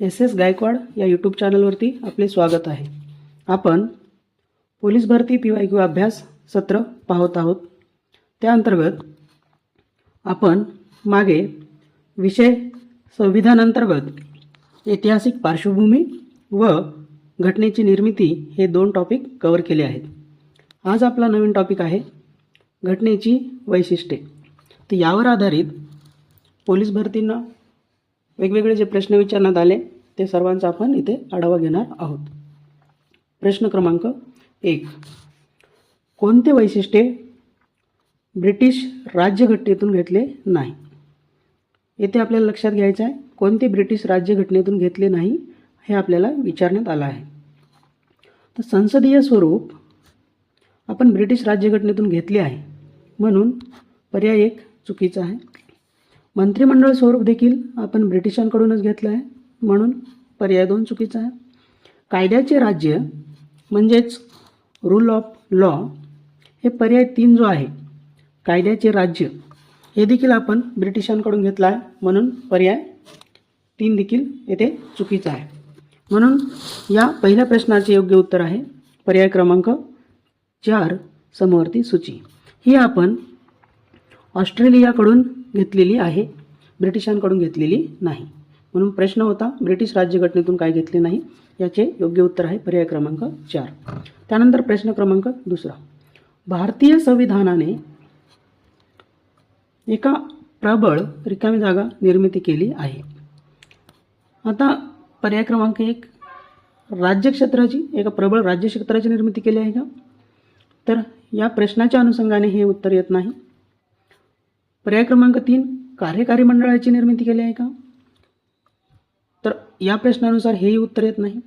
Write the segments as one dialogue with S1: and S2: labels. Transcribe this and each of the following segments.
S1: S S Gaikwad या YouTube चॅनलवरती आपले स्वागत आहे. आपण पोलीस भरती पी वाय क्यू अभ्यास सत्र पाहत आहोत. त्या अंतर्गत आपण मागे विषय संविधानांतर्गत ऐतिहासिक पार्श्वभूमी व घटनेची निर्मिती हे दोन टॉपिक कवर केले आहेत. आज आपला नवीन टॉपिक आहे घटनेची वैशिष्ट्ये. तर यावर आधारित पोलीस भरतींना वेगवेगळे जे प्रश्न विचारण्यात आले ते सर्वांचा आपण इथे आढावा घेणार आहोत. प्रश्न क्रमांक एक. कोणते वैशिष्ट्ये ब्रिटिश राज्यघटनेतून घेतले नाही? येथे आपल्याला लक्षात घ्यायचं आहे कोणते ब्रिटिश राज्यघटनेतून घेतले नाही हे आपल्याला विचारण्यात आलं आहे. तर संसदीय स्वरूप आपण ब्रिटिश राज्यघटनेतून घेतले आहे म्हणून पर्याय एक चुकीचा आहे. मंत्रिमंडळ स्वरूप देखील आपण ब्रिटिशांकडूनच घेतलं आहे म्हणून पर्याय दोन चुकीचा आहे. कायद्याचे राज्य म्हणजेच रूल ऑफ लॉ हे पर्याय तीन जो आहे कायद्याचे राज्य हे देखील आपण ब्रिटिशांकडून घेतलं आहे म्हणून पर्याय तीन देखील येथे चुकीचा आहे. म्हणून या पहिल्या प्रश्नाचे योग्य उत्तर आहे. पर्याय क्रमांक चार समवर्ती सूची. ही आपण ऑस्ट्रेलियाकडून घेतलेली आहे ब्रिटिशांकडून घेतलेली नाही. म्हणून प्रश्न होता ब्रिटिश राज्यघटनेतून काय घेतले नाही? याचे योग्य उत्तर आहे पर्याय क्रमांक चार. त्यानंतर प्रश्न क्रमांक दुसरा. भारतीय संविधानाने एका प्रबळ रिकामी जागा निर्मिती केली आहे. आता पर्याय क्रमांक एक. राज्यक्षेत्राची एका प्रबळ राज्यक्षेत्राची निर्मिती केली आहे का? तर या प्रश्नाच्या अनुषंगाने हे उत्तर येत नाही. पर्याय क्रमांक तीन कार्यकारी मंडळाची निर्मिती केली आहे का? तर या प्रश्नानुसार हेही उत्तर येत नाही.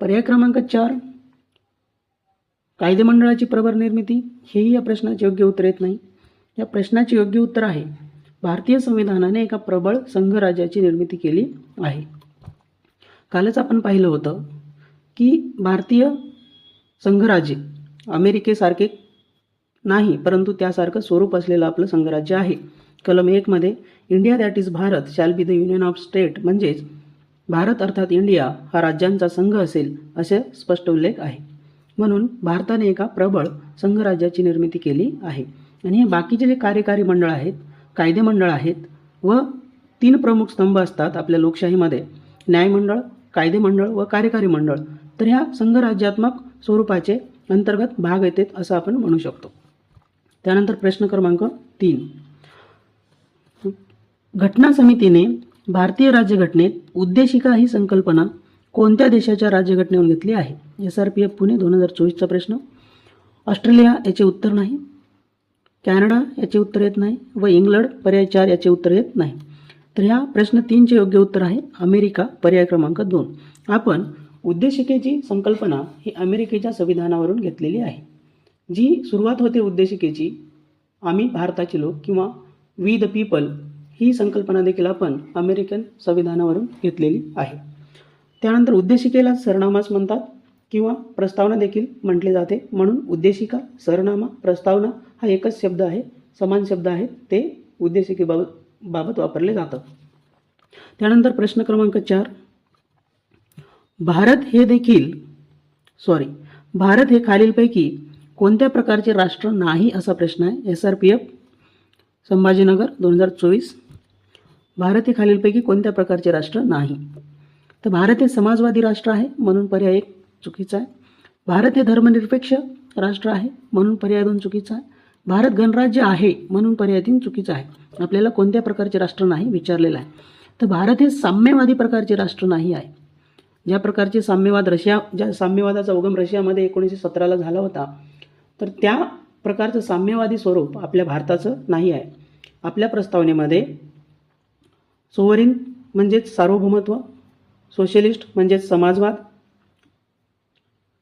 S1: पर्याय क्रमांक चार कायदे मंडळाची निर्मिती हेही या प्रश्नाचे योग्य उत्तर येत नाही. या प्रश्नाचे योग्य उत्तर आहे भारतीय संविधानाने एका प्रबळ संघराज्याची निर्मिती केली आहे. कालच आपण पाहिलं होतं की भारतीय संघराज्य अमेरिकेसारखे नाही परंतु त्यासारखं स्वरूप असलेलं आपलं संघराज्य आहे. कलम एकमध्ये India that is Bharat shall be the union of state म्हणजेच भारत अर्थात इंडिया हा राज्यांचा संघ असेल असे स्पष्ट उल्लेख आहे. म्हणून भारताने एका प्रबळ संघराज्याची निर्मिती केली आहे. आणि हे बाकीचे जे कार्यकारी मंडळ आहेत कायदे मंडळ आहेत व तीन प्रमुख स्तंभ असतात आपल्या लोकशाहीमध्ये. न्यायमंडळ कायदे मंडळ व कार्यकारी मंडळ. तर ह्या संघराज्यात्मक स्वरूपाचे अंतर्गत भाग येतात असं आपण म्हणू शकतो. त्यानंतर प्रश्न क्रमांक तीन. घटना समितीने भारतीय राज्यघटनेत उद्देशिका ही संकल्पना कोणत्या देशाच्या राज्यघटनेवरून घेतली आहे? S R P F Pune दोन हजार चोवीसचा प्रश्न. ऑस्ट्रेलिया याचे उत्तर नाही. कॅनडा याचे उत्तर येत नाही. व इंग्लंड पर्याय चार याचे उत्तर येत नाही. तर ह्या प्रश्न तीनचे योग्य उत्तर आहे अमेरिका पर्याय क्रमांक दोन. आपण उद्देशिकेची संकल्पना ही अमेरिकेच्या संविधानावरून घेतलेली आहे. जी सुरुवात होते उद्देशिकेची आम्ही भारताचे लोक किंवा वी द पीपल ही संकल्पना देखील आपण अमेरिकन संविधानावरून घेतलेली आहे. त्यानंतर उद्देशिकेला सरनामाच म्हणतात किंवा प्रस्तावना देखील म्हटले जाते. म्हणून उद्देशिका सरनामा प्रस्तावना हा एकच शब्द आहे समान शब्द आहे. ते उद्देशिकेबाबत बाबत वापरले जातात त्यानंतर प्रश्न क्रमांक चार. भारत हे देखील सॉरी भारत हे खालीलपैकी कोणत्या प्रकारचे राष्ट्र नाही असा प्रश्न आहे? S R P F Sambhajinagar दोन हजार चोवीस. भारत हे खालीलपैकी कोणत्या प्रकारचे राष्ट्र नाही? तर भारत हे समाजवादी राष्ट्र आहे म्हणून पर्याय एक चुकीचा आहे. भारत हे धर्मनिरपेक्ष राष्ट्र आहे म्हणून पर्याय दोन चुकीचा आहे. भारत गणराज्य आहे म्हणून पर्याय तीन चुकीचा आहे. आपल्याला कोणत्या प्रकारचे राष्ट्र नाही विचारलेलं आहे. तर भारत हे साम्यवादी प्रकारचे राष्ट्र नाही आहे. ज्या प्रकारचे साम्यवाद रशिया ज्या साम्यवादाचा उगम रशियामध्ये एकोणीसशे सतराला झाला होता तर त्या प्रकारचं साम्यवादी स्वरूप आपल्या भारताचं नाही आहे. आपल्या प्रस्तावनेमध्ये सोवरिन म्हणजेच सार्वभौमत्व सोशलिस्ट म्हणजेच समाजवाद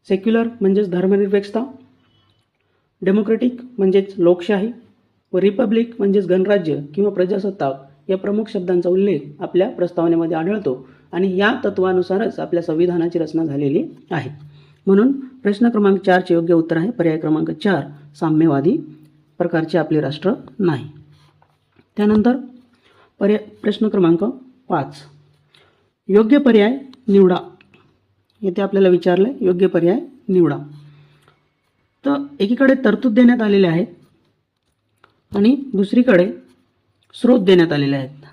S1: सेक्युलर म्हणजेच धर्मनिरपेक्षता डेमोक्रेटिक म्हणजेच लोकशाही व रिपब्लिक म्हणजेच गणराज्य किंवा प्रजासत्ताक या प्रमुख शब्दांचा उल्लेख आपल्या प्रस्तावनेमध्ये आढळतो आणि या तत्वानुसारच आपल्या संविधानाची रचना झालेली आहे. म्हणून प्रश्न क्रमांक चारचे योग्य उत्तर आहे. पर्याय क्रमांक चार साम्यवादी प्रकारचे आपले राष्ट्र नाही. त्यानंतर पर्याय प्रश्न क्रमांक पाच. योग्य पर्याय निवडा. येथे आपल्याला विचारलं आहे योग्य पर्याय निवडा. तर एकीकडे तरतूद देण्यात आलेले आहेत आणि दुसरीकडे स्रोत देण्यात आलेले आहेत.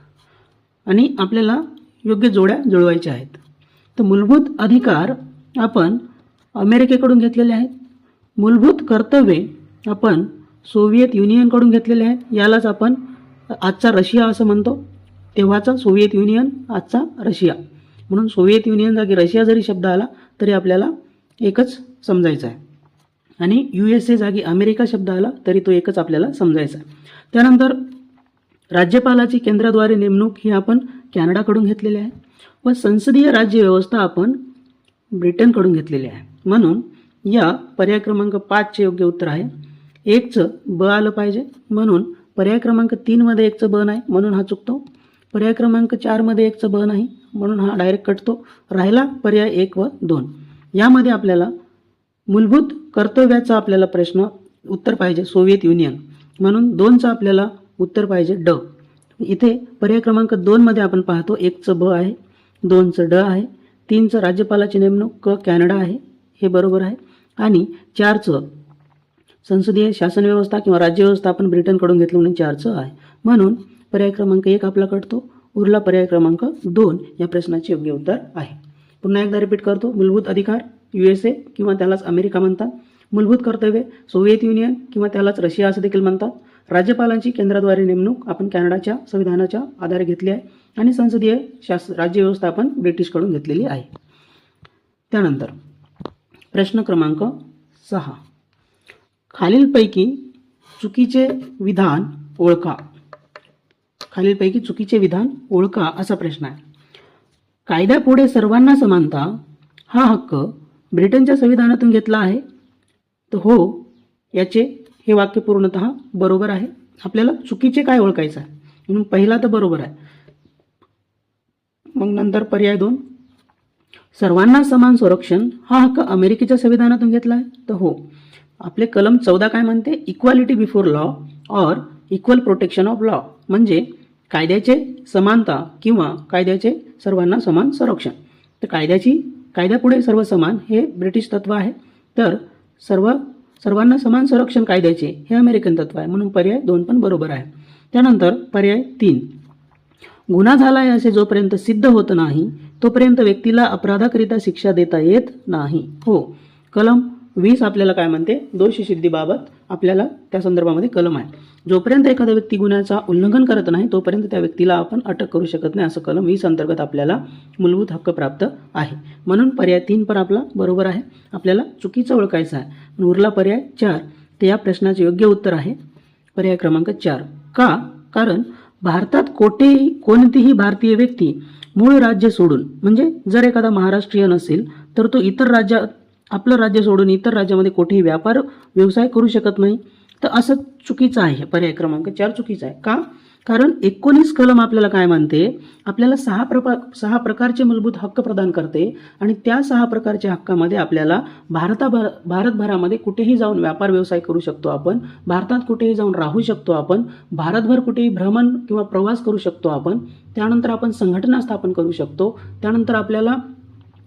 S1: आणि आपल्याला योग्य जोड्या जुळवायच्या आहेत. तर मूलभूत अधिकार आपण अमेरिकेकडून घेतलेले आहेत. मूलभूत कर्तव्ये आपण सोव्हिएत युनियनकडून घेतलेले आहेत. यालाच आपण आजचा रशिया असं म्हणतो. तेव्हाचा सोव्हिएत युनियन आजचा रशिया. म्हणून सोव्हिएत युनियन जागी रशिया जरी शब्द आला तरी आपल्याला एकच समजायचं आहे. आणि यू एस ए जागी अमेरिका शब्द आला तरी तो एकच आपल्याला समजायचा आहे. त्यानंतर राज्यपालाची केंद्राद्वारे नेमणूक ही आपण कॅनडाकडून घेतलेली आहे. व संसदीय राज्यव्यवस्था आपण ब्रिटनकडून घेतलेली आहे. म्हणून या पर्याय क्रमांक पाचचे योग्य उत्तर आहे. एकचं ब आलं पाहिजे. म्हणून पर्याय क्रमांक तीनमध्ये एकचं ब नाही म्हणून हा चुकतो. पर्याय क्रमांक चारमध्ये एकचं ब नाही म्हणून हा डायरेक्ट कटतो राहिला पर्याय एक व दोन. यामध्ये आपल्याला मूलभूत कर्तव्याचा आपल्याला प्रश्न उत्तर पाहिजे सोव्हिएत युनियन. म्हणून दोनचं आपल्याला उत्तर पाहिजे ड. इथे पर्याय क्रमांक दोनमध्ये आपण पाहतो एकचं ब आहे दोनचं ड आहे तीनचं राज्यपालाची नेमणूक क कॅनडा आहे हे बरोबर आहे. आणि चारचं संसदीय शासन व्यवस्था किंवा राज्यव्यवस्था आपण ब्रिटनकडून घेतलं म्हणून चारचं आहे. म्हणून पर्याय क्रमांक एक आपला कटतो उरला पर्याय क्रमांक दोन या प्रश्नाचे योग्य उत्तर आहे. पुन्हा एकदा रिपीट करतो. मूलभूत अधिकार यू एस ए किंवा त्यालाच अमेरिका म्हणतात. मूलभूत कर्तव्ये सोव्हिएत युनियन किंवा त्यालाच रशिया असं देखील म्हणतात. राज्यपालांची केंद्राद्वारे नेमणूक आपण कॅनडाच्या संविधानाच्या आधारे घेतली आहे आणि संसदीय शास राज्यव्यवस्था आपण ब्रिटिशकडून घेतलेली आहे. त्यानंतर प्रश्न क्रमांक सहा. खालीलपैकी चुकीचे विधान ओळखा. खालीलपैकी चुकीचे विधान ओळखा असा प्रश्न आहे. कायद्यापुढे सर्वांना समानता हा हक्क ब्रिटनच्या संविधानातून घेतला आहे. तर हो याचे हे वाक्य पूर्णतः बरोबर आहे. आपल्याला चुकीचे काय ओळखायचं आहे? म्हणून पहिला तर बरोबर आहे. मग नंतर पर्याय दोन. सर्वांना समान संरक्षण हा हक्क अमेरिकेच्या संविधानातून घेतला आहे तर हो. आपले कलम चौदा काय म्हणते? Equality before law or equal protection of law म्हणजे कायद्याचे समानता किंवा कायद्याचे सर्वांना समान संरक्षण. तर कायद्याची कायद्यापुढे सर्व समान हे ब्रिटिश तत्व आहे. तर सर्व सर्वांना समान संरक्षण कायद्याचे हे अमेरिकन तत्व आहे. म्हणून पर्याय दोन पण बरोबर आहे. त्यानंतर पर्याय तीन. गुन्हा झाला आहे असे जोपर्यंत सिद्ध होत नाही तोपर्यंत व्यक्तीला अपराधाकरिता शिक्षा देता येत नाही. हो कलम वीस आपल्याला काय म्हणते? दोषसिद्धीबाबत आपल्याला त्या संदर्भामध्ये कलम आहे. जोपर्यंत एखादा व्यक्ती गुन्ह्याचा उल्लंघन करत नाही तोपर्यंत त्या व्यक्तीला आपण अटक करू शकत नाही असं कलम वीस अंतर्गत आपल्याला मूलभूत हक्क प्राप्त आहे. म्हणून पर्याय तीन पण आपला बरोबर आहे. आपल्याला चुकीचं ओळखायचं आहे. उरला पर्याय चार. ते या प्रश्नाचे योग्य उत्तर आहे. पर्याय क्रमांक चार. का? कारण भारतात कोठेही कोणतीही भारतीय व्यक्ती मूळ राज्य सोडून म्हणजे जर एखादा महाराष्ट्रीयन असेल तर तो इतर राज्यात आपलं राज्य सोडून इतर राज्यामध्ये कोठेही व्यापार व्यवसाय करू शकत नाही. तर असं चुकीचं आहे पर्याय क्रमांक चार चुकीचा आहे. का? कारण एकोणीस कलम आपल्याला काय म्हणते आपल्याला सहा प्रपा सहा प्रकारचे मूलभूत हक्क प्रदान करते आणि त्या सहा प्रकारच्या हक्कामध्ये आपल्याला भारताभर भारतभरामध्ये कुठेही जाऊन व्यापार व्यवसाय करू शकतो आपण भारतात कुठेही जाऊन राहू शकतो आपण भारतभर कुठेही भ्रमण किंवा प्रवास करू शकतो आपण त्यानंतर आपण संघटना स्थापन करू शकतो त्यानंतर आपल्याला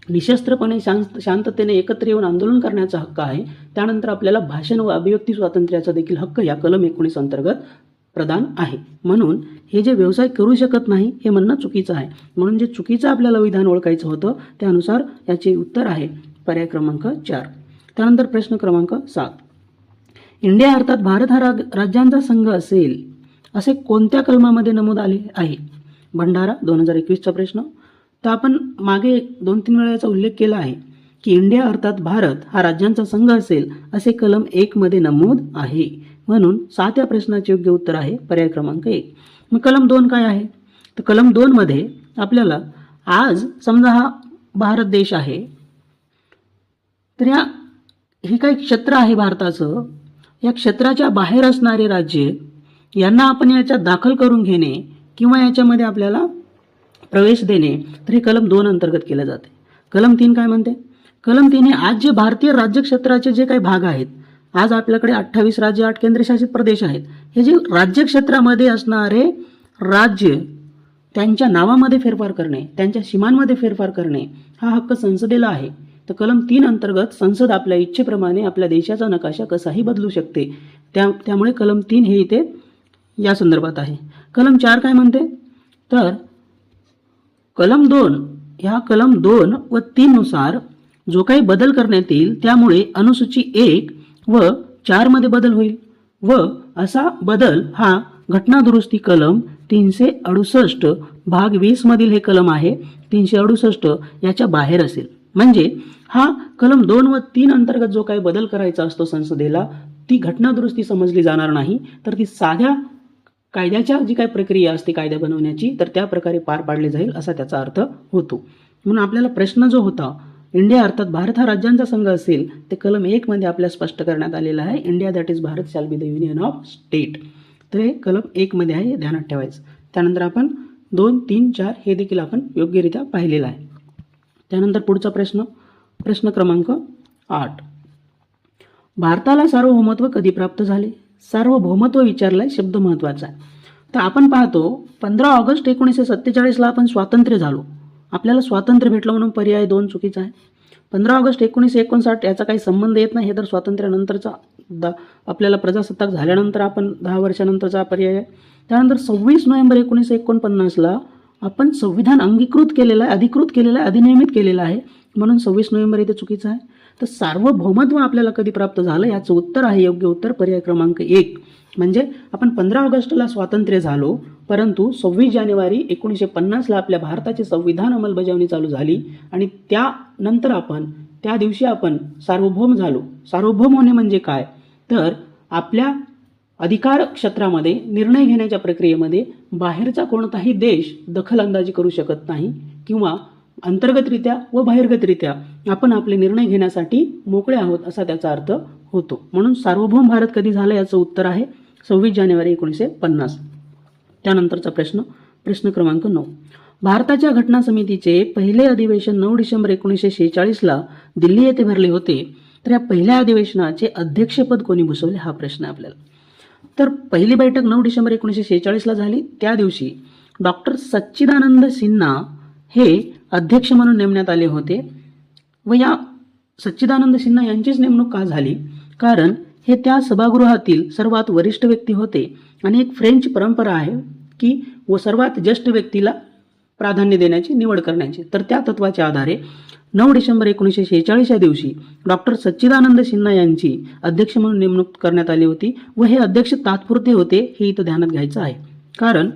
S1: निशस्त्रपणे शांत शांततेने एकत्र येऊन आंदोलन करण्याचा हक्क आहे त्यानंतर आपल्याला भाषण व अभिव्यक्ती स्वातंत्र्याचा देखील हक्क या कलम एकोणीस अंतर्गत प्रदान आहे. म्हणून हे जे व्यवसाय करू शकत नाही हे म्हणणं चुकीचं आहे. म्हणून जे चुकीचं आपल्याला विधान ओळखायचं होतं त्यानुसार याचे उत्तर आहे. पर्याय क्रमांक चार. त्यानंतर प्रश्न क्रमांक सात. इंडिया अर्थात भारत हा राग राज्यांचा संघ असेल असे कोणत्या कलमामध्ये नमूद आले आहे? भंडारा दोन हजार एकवीसचा प्रश्न. तर आपण मागे दोन तीन वेळा याचा उल्लेख केला आहे की इंडिया अर्थात भारत हा राज्यांचा संघ असेल असे कलम एकमध्ये नमूद आहे. म्हणून सात या प्रश्नाचे योग्य उत्तर आहे पर्याय क्रमांक एक. मग कलम दोन काय आहे? तर कलम दोनमध्ये आपल्याला आज समजा हा भारत देश आहे तर या हे काही क्षेत्र आहे भारताचं? या क्षेत्राच्या बाहेर असणारे राज्य यांना आपण याच्यात दाखल करून घेणे किंवा याच्यामध्ये आपल्याला प्रवेश देणे तर हे कलम दोन अंतर्गत केलं जाते. कलम तीन काय म्हणते? कलम तीन हे आज जे भारतीय राज्यक्षेत्राचे जे काही भाग आहेत आज आपल्याकडे अठ्ठावीस राज्य आठ केंद्रशासित प्रदेश आहेत. हे जे राज्यक्षेत्रामध्ये असणारे राज्य त्यांच्या नावामध्ये फेरफार करणे त्यांच्या सीमांमध्ये फेरफार करणे हा हक्क संसदेला आहे. तर कलम तीन अंतर्गत संसद आपल्या इच्छेप्रमाणे आपल्या देशाचा नकाशा कसाही बदलू शकते. त्या त्यामुळे कलम तीन हे इथे या संदर्भात आहे. कलम चार काय म्हणते? तर कलम दोन ह्या कलम दोन व तीननुसार जो काही बदल करण्यात येईल त्यामुळे अनुसूची एक व चारमध्ये बदल होईल. व असा बदल हा घटना दुरुस्ती कलम तीनशे अडुसष्ट भाग वीस मधील हे कलम आहे. तीनशे अडुसष्ट याच्या बाहेर असेल. म्हणजे हा कलम दोन व तीन अंतर्गत जो काही बदल करायचा असतो संसदेला ती घटना दुरुस्ती समजली जाणार नाही. तर ती साध्या कायद्याच्या जी काही प्रक्रिया असते कायदा बनवण्याची तर त्या प्रकारे पार पाडली जाईल असा त्याचा अर्थ होतो. म्हणून आपल्याला प्रश्न जो होता इंडिया अर्थात भारत हा राज्यांचा संघ असेल ते कलम एकमध्ये आपल्याला स्पष्ट करण्यात आलेलं आहे. India that is Bharat shall be the union of state तर हे कलम एकमध्ये आहे हे ध्यानात ठेवायचं. त्यानंतर आपण दोन तीन चार हे देखील आपण योग्यरित्या पाहिलेलं आहे. त्यानंतर पुढचा प्रश्न प्रश्न क्रमांक आठ. भारताला सार्वभौमत्व कधी प्राप्त झाले? सार्वभौमत्व विचारलाय शब्द महत्त्वाचा आहे. तर आपण पाहतो पंधरा ऑगस्ट एकोणीसशे सत्तेचाळीसला आपण स्वातंत्र्य झालो. आपल्याला स्वातंत्र्य भेटलं म्हणून पर्याय दोन चुकीचा आहे. पंधरा ऑगस्ट एकोणीसशे एकोणसाठ याचा काही संबंध येत नाही. हे तर स्वातंत्र्यानंतरचा द आपल्याला प्रजासत्ताक झाल्यानंतर आपण दहा वर्षानंतरचा पर्याय आहे. त्यानंतर सव्वीस नोव्हेंबर एकोणीसशे एकोणपन्नासला आपण संविधान अंगीकृत केलेलं आहे अधिकृत केलेलं आहे अधिनियमित केलेलं आहे. म्हणून सव्वीस नोव्हेंबर इथे चुकीचं आहे. तर सार्वभौमत्व आपल्याला कधी प्राप्त झालं? याचं उत्तर आहे योग्य उत्तर पर्याय क्रमांक एक. म्हणजे आपण पंधरा ऑगस्टला स्वातंत्र्य झालो परंतु सव्वीस जानेवारी एकोणीसशे पन्नासला आपल्या भारताचे संविधान अंमलबजावणी चालू झाली आणि त्यानंतर आपण त्या दिवशी आपण सार्वभौम झालो. सार्वभौम होणे म्हणजे काय? तर आपल्या अधिकार क्षेत्रामध्ये निर्णय घेण्याच्या प्रक्रियेमध्ये बाहेरचा कोणताही देश दखलअंदाजी करू शकत नाही किंवा अंतर्गतरित्या व बाहेरगतरित्या आपण आपले निर्णय घेण्यासाठी मोकळे आहोत असा त्याचा अर्थ होतो. म्हणून सार्वभौम भारत कधी झाला याचं उत्तर आहे सव्वीस जानेवारी एकोणीसशे पन्नास. त्यानंतरचा प्रश्न प्रश्न क्रमांक नऊ. भारताच्या घटना समितीचे पहिले अधिवेशन नऊ डिसेंबर एकोणीसशे शेहेचाळीसला दिल्ली येथे भरले होते तर या पहिल्या अधिवेशनाचे अध्यक्षपद कोणी भूषवले हा प्रश्न आहे आपल्याला. तर पहिली बैठक नऊ डिसेंबर एकोणीसशे शेहेचाळीसला झाली. त्या दिवशी डॉक्टर सच्चिदानंद सिन्हा हे अध्यक्ष म्हणून नेमण्यात आले होते. व या सच्चिदानंद सिन्हा यांचीच नेमणूक का झाली? कारण हे त्या सभागृहातील सर्वात वरिष्ठ व्यक्ती होते. आणि एक फ्रेंच परंपरा आहे की व सर्वात ज्येष्ठ व्यक्तीला प्राधान्य देण्याची निवड करण्याची. तर त्या तत्वाच्या आधारे नऊ डिसेंबर एकोणीसशे शेहेचाळीस या दिवशी डॉक्टर सच्चिदानंद सिन्हा यांची अध्यक्ष म्हणून नेमणूक करण्यात आली होती व हे अध्यक्ष तात्पुरते होते हे इथं ध्यानात घ्यायचं आहे. कारण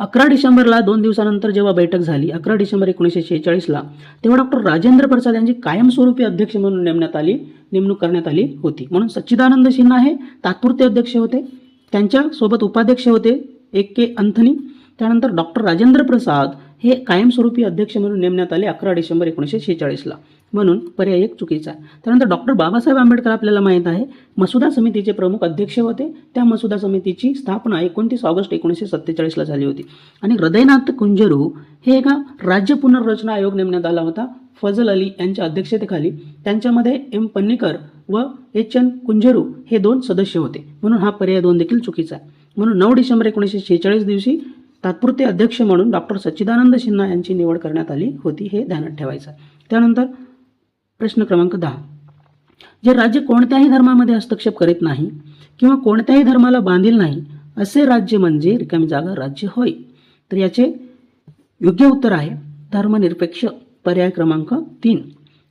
S1: अकरा डिसेंबरला दोन दिवसानंतर जेव्हा बैठक झाली अकरा डिसेंबर एकोणीसशे शेहेचाळीसला तेव्हा डॉक्टर राजेंद्र प्रसाद यांची कायमस्वरूपी अध्यक्ष म्हणून नेमण्यात आली नेमणूक करण्यात आली होती. म्हणून सच्चिदानंद सिन्हा हे तात्पुरते अध्यक्ष होते. त्यांच्यासोबत उपाध्यक्ष होते एक के अंथनी. त्यानंतर डॉक्टर राजेंद्र प्रसाद हे कायमस्वरूपी अध्यक्ष म्हणून नेमण्यात आले अकरा डिसेंबर एकोणीसशे शेहेचाळीसला. म्हणून पर्याय एक चुकीचा त्यानंतर डॉक्टर बाबासाहेब आंबेडकर आपल्याला माहीत आहे मसुदा समितीचे प्रमुख अध्यक्ष होते. त्या मसुदा समितीची स्थापना एकोणतीस ऑगस्ट एकोणीसशे सत्तेचाळीसला झाली होती. आणि हृदयनाथ कुंजरू हे एका राज्य पुनर्रचना आयोग नेमण्यात आला होता. फजल अली यांच्या अध्यक्षतेखाली. त्यांच्यामध्ये एम पन्नीकर व एच एन कुंजरू हे दोन सदस्य होते. म्हणून हा पर्याय दोन देखील चुकीचा आहे. म्हणून नऊ डिसेंबर एकोणीसशे शेहेचाळीस दिवशी तात्पुरते अध्यक्ष म्हणून डॉक्टर सच्चिदानंद सिन्हा यांची निवड करण्यात आली होती हे ध्यानात ठेवायचं त्यानंतर प्रश्न क्रमांक दहा. जे राज्य कोणत्याही धर्मामध्ये हस्तक्षेप करीत नाही किंवा कोणत्याही धर्माला बांधील नाही असे राज्य म्हणजे रिकामी जागा राज्य होय. तर याचे योग्य उत्तर आहे धर्मनिरपेक्ष पर्याय क्रमांक तीन.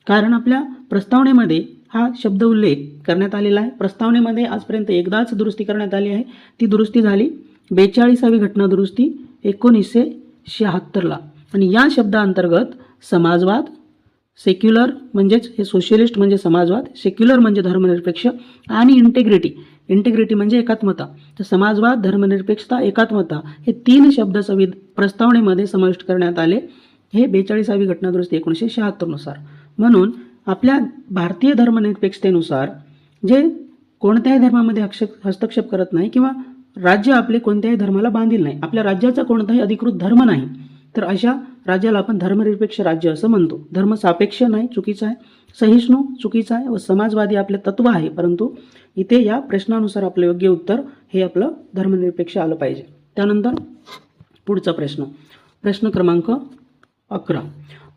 S1: कारण आपल्या प्रस्तावनेमध्ये हा शब्द उल्लेख करण्यात आलेला आहे. प्रस्तावनेमध्ये आजपर्यंत एकदाच दुरुस्ती करण्यात आली आहे. ती दुरुस्ती झाली. बेचाळीसावी घटना दुरुस्ती एकोणीसशे शहात्तरला. आणि या शब्दाअंतर्गत समाजवाद सेक्युलर म्हणजेच हे सोशलिस्ट म्हणजे समाजवाद सेक्युलर म्हणजे धर्मनिरपेक्ष आणि इंटेग्रिटी इंटेग्रिटी म्हणजे एकात्मता. तर समाजवाद धर्मनिरपेक्षता एकात्मता हे तीन शब्द संवि प्रस्तावनेमध्ये समाविष्ट करण्यात आले. हे बेचाळीसावी घटनादुरुस्ती एकोणीसशे शहात्तरनुसार म्हणून आपल्या भारतीय धर्मनिरपेक्षतेनुसार जे कोणत्याही धर्मामध्ये हक्षेप हस्तक्षेप करत नाही किंवा राज्य आपले कोणत्याही धर्माला बांधील नाही आपल्या राज्याचा कोणताही अधिकृत धर्म नाही तर अशा राज्याला आपण धर्मनिरपेक्ष राज्य असं म्हणतो. धर्म सापेक्ष नाही चुकीचं आहे. सहिष्णू चुकीचं आहे व समाजवादी आपले तत्व आहे. परंतु इथे या प्रश्नानुसार आपलं योग्य उत्तर हे आपलं धर्मनिरपेक्ष आलं पाहिजे. त्यानंतर पुढचा प्रश्न. प्रश्न क्रमांक अकरा.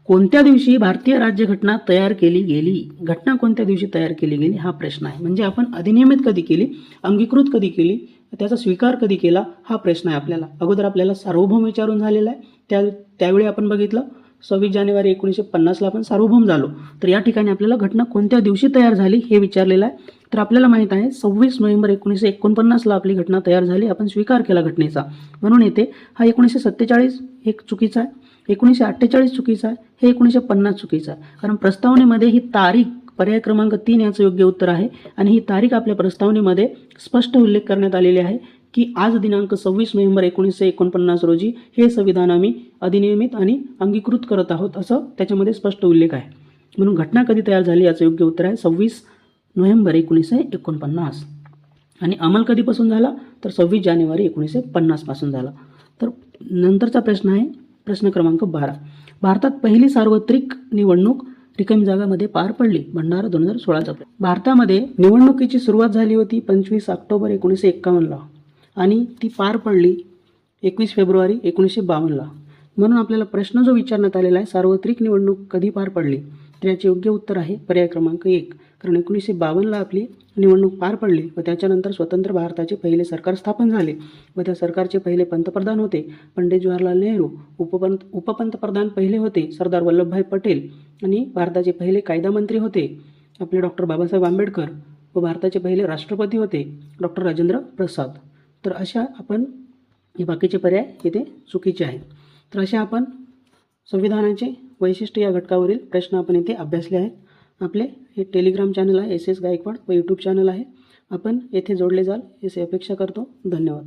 S1: कोणत्या दिवशी भारतीय राज्यघटना तयार केली गेली? घटना कोणत्या दिवशी तयार केली गेली? हा प्रश्न आहे. म्हणजे आपण अधिनियमित कधी केली? अंगीकृत कधी केली? त्याचा स्वीकार कधी केला? हा प्रश्न आहे आपल्याला. अगोदर आपल्याला सार्वभौम विचारून झालेला आहे. त्या त्यावेळी आपण बघितलं सव्वीस जानेवारी एकोणीसशे पन्नासला आपण सार्वभौम झालो. तर या ठिकाणी आपल्याला घटना कोणत्या दिवशी तयार झाली हे विचारलेलं आहे. तर आपल्याला माहीत आहे सव्वीस नोव्हेंबर एकोणीसशे एकोणपन्नासला आपली घटना तयार झाली. आपण स्वीकार केला घटनेचा. म्हणून येथे हा एकोणीसशे सत्तेचाळीस एक चुकीचा आहे. एकोणीसशे अठ्ठेचाळीस चुकीचा आहे. हे एकोणीसशे पन्नास चुकीचा आहे. कारण प्रस्तावनेमध्ये ही तारीख पर्याय क्रमांक तीन याचं योग्य उत्तर आहे. आणि ही तारीख आपल्या प्रस्तावनेमध्ये स्पष्ट उल्लेख करण्यात आलेली आहे की आज दिनांक सव्वीस नोव्हेंबर एकोणीसशे एकोणपन्नास रोजी हे संविधान आम्ही अधिनियमित आणि अंगीकृत करत आहोत असं त्याच्यामध्ये स्पष्ट उल्लेख आहे. म्हणून घटना कधी तयार झाली याचं योग्य उत्तर आहे सव्वीस नोव्हेंबर एकोणीसशे एकोणपन्नास. आणि अंमल कधीपासून झाला? तर सव्वीस जानेवारी एकोणीसशे पन्नासपासून झाला. तर नंतरचा प्रश्न आहे प्रश्न क्रमांक बारा. भारतात पहिली सार्वत्रिक निवडणूक रिकामी जागामध्ये पार पडली भंडारा दोन हजार सोळाचा. भारतामध्ये निवडणुकीची सुरुवात झाली होती पंचवीस ऑक्टोबर एकोणीसशे एक्कावन्नला आणि ती पार पडली एकवीस फेब्रुवारी एकोणीसशे बावन्नला. म्हणून आपल्याला प्रश्न जो विचारण्यात आलेला आहे सार्वत्रिक निवडणूक कधी पार पडली? तर याचे योग्य उत्तर आहे पर्याय क्रमांक एक. कारण एकोणीसशे बावन्नला आपली निवडणूक पार पडली व त्याच्यानंतर स्वतंत्र भारताचे पहिले सरकार स्थापन झाले. व त्या सरकारचे पहिले पंतप्रधान होते पंडित जवाहरलाल नेहरू उपपंत उपपंतप्रधान पहिले होते सरदार वल्लभभाई पटेल आणि भारताचे पहिले कायदा मंत्री होते. आपले डॉक्टर बाबासाहेब आंबेडकर व भारताचे पहिले राष्ट्रपती होते डॉक्टर राजेंद्र प्रसाद. तर अशा आपण हे बाकीचे पर्याय इथे चुकीचे आहेत. तर अशा आपण संविधानाचे वैशिष्ट्य या घटकावरील प्रश्न आपण इथे अभ्यासले आहेत. आपले हे टेलिग्राम चॅनल आहे एस एस गायकवाड व यूट्यूब चॅनल आहे. आपण येथे जोडले जाल याची अपेक्षा करतो. धन्यवाद.